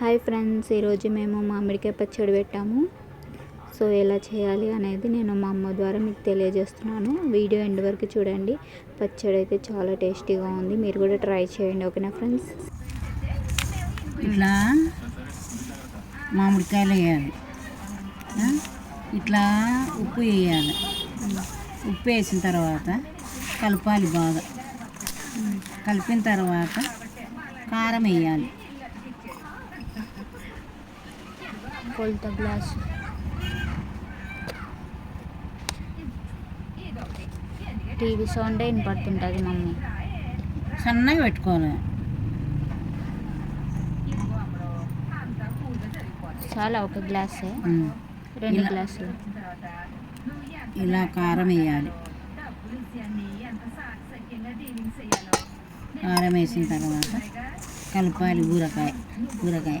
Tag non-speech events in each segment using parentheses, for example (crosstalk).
Hi friends ఈరోజు మేము మామిడికాయ పచ్చడి పెట్టాము. సో ఎలా చేయాలి అనేది నేను మా అమ్మ ద్వారా మీకు తెలియజేస్తున్నాను. వీడియో ఎండ్ వరకు చూడండి. పచ్చడి అయితే చాలా టేస్టీగా ఉంది. మీరు కూడా ట్రై చేయండి ఓకేనా ఫ్రెండ్స్? ఇట్లా మామిడికాయలు వేయాలి. ఇట్లా ఉప్పు వేయాలి. ఉప్పు వేసిన తర్వాత కలపాలి బాగా. కలిపిన తర్వాత కారం వేయాలి. కొలత గ్లాస్ టీవీ సౌండే వినపడుతుంటుంది మమ్మీ. సన్నగా పెట్టుకోవాలి. చాలా ఒక గ్లాసే. రెండు గ్లాసులు. ఇలా కారం వేయాలి. కారం వేసిన తర్వాత కలపాలి ఊరకాయ ఊరకాయ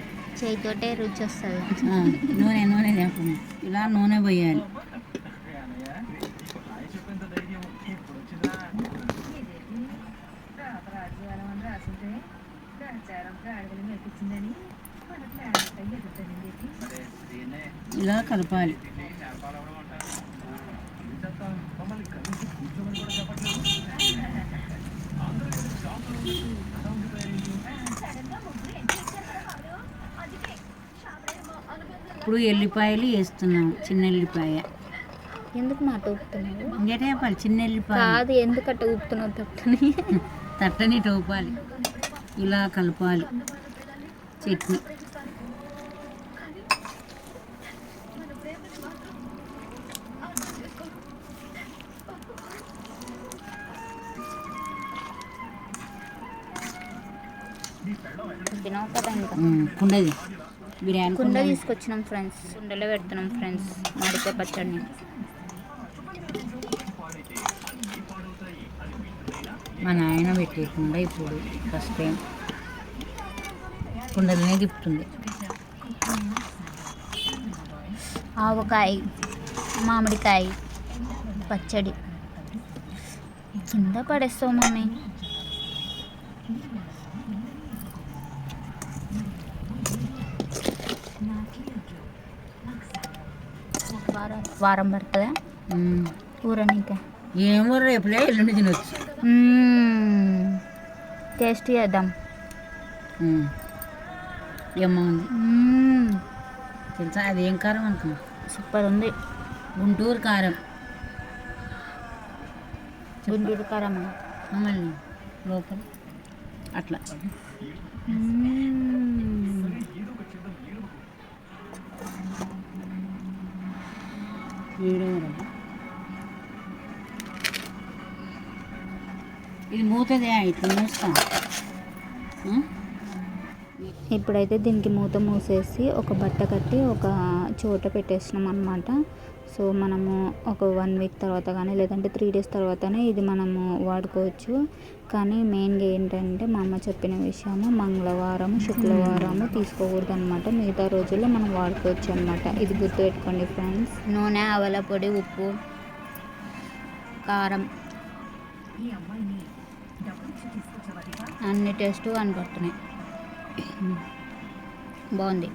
చేయితోటే రుచి వస్తుంది నూనె నూనె లేకుండా. ఇలా నూనె పోయాలి. ఇలా కలపాలి. ఇప్పుడు ఎల్లిపాయలు వేస్తున్నాం చిన్న ఎల్లిపాయ. ఎందుకు మాట ఊపుతున్నావు? చిన్న ఎల్లిపాయ. కాదు ఎందుకట్ట ఊపుతున్నావు తప్పని తట్టని (laughs) టోపాలి ఇలా కలపాలి. చట్నీ. తినవు కదా ఇంకా. ఉమ్, కుండది. బిర్యానీ కుండ తీసుకొచ్చినాం ఫ్రెండ్స్. కుండలో పెడుతున్నాం ఫ్రెండ్స్. మామిడికాయ పచ్చడిని. మా నాయన పెట్టే కుండ ఇప్పుడు ఫస్ట్ టైం కుండలనే తిప్పుతుంది. ఆవకాయ మామిడికాయ పచ్చడి. కింద పడేస్తావు మమ్మీ. వారం వారం పడుతుందా ఉమ్. ఊరనీక ఏమో రేపులే ఎల్లుండి తినొచ్చు. టేస్ట్ చేద్దాం. ఏమో ఉంది. తెలుసా? అది ఏం కారం అనుకున్నా సూపర్ ఉంది. గుంటూరు కారం. గుంటూరు కారం మళ్ళీ లోపల. అట్లా. ఇది మూతదే ఇట్లా మూస్తాం? ఇప్పుడైతే దీనికి మూత మూసేసి ఒక బట్ట కట్టి ఒక చోట పెట్టేసినాం అనమాట సో మనము ఒక వన్ వీక్ తర్వాత కానీ లేదంటే త్రీ డేస్ తర్వాతనే ఇది మనము వాడుకోవచ్చు. కానీ మెయిన్గా ఏంటంటే మా అమ్మ చెప్పిన విషయము మంగళవారం శుక్రవారము తీసుకోకూడదు అనమాట మిగతా రోజుల్లో మనం వాడుకోవచ్చు అనమాట ఇది గుర్తుపెట్టుకోండి ఫ్రెండ్స్. నూనె ఆవల పొడి ఉప్పు కారం. అన్ని టేస్ట్ కనపడుతున్నాయి. బాగుంది.